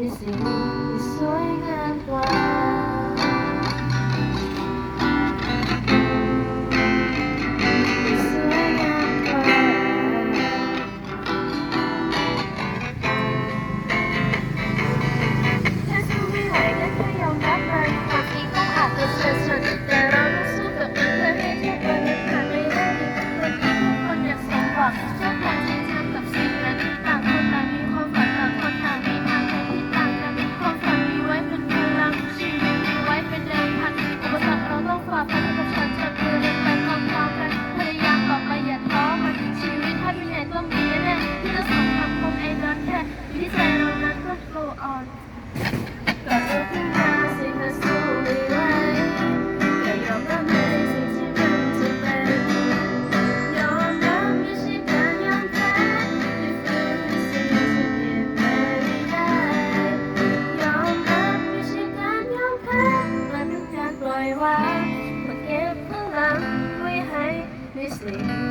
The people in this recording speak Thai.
ที่สิ่งที่สวยงามกว่า อ่อนก็ลุกขึ้นมาสิเธอสู้ไม่ไหวยอมรับในสิ่ที่มันจะเป็นยอมรับม่ช่การยอมแพ้ไม่ฝืสิ่งที่เปนไม่ได้ยอมรับม่ช่การยอมมันคือการปล่อยวางมาเก็บพลังไว้ให้ในสิ